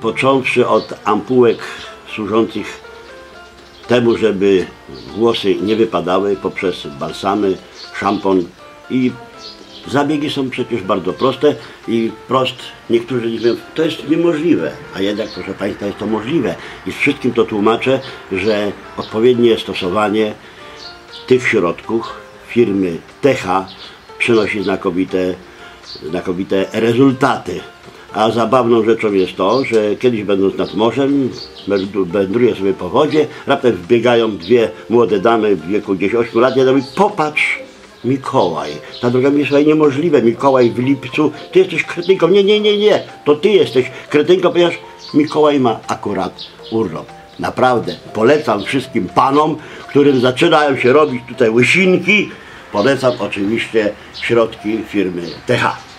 począwszy od ampułek służących temu, żeby włosy nie wypadały poprzez balsamy, szampon. I zabiegi są przecież bardzo proste i prost, niektórzy nie wiem, to jest niemożliwe, a jednak proszę Państwa jest to możliwe. I wszystkim to tłumaczę, że odpowiednie stosowanie tych środków firmy TH przynosi znakomite, znakomite rezultaty. A zabawną rzeczą jest to, że kiedyś będąc nad morzem, wędru- wędruję sobie po wodzie, raptem wbiegają dwie młode damy w wieku gdzieś 8 lat, ja mówię, popatrz Mikołaj. Ta droga mi jest niemożliwe. Mikołaj w lipcu, ty jesteś kretynką. Nie, nie, nie, nie. To ty jesteś kretynką, ponieważ Mikołaj ma akurat urlop. Naprawdę polecam wszystkim panom, którym zaczynają się robić tutaj łysinki. Polecam oczywiście środki firmy TH.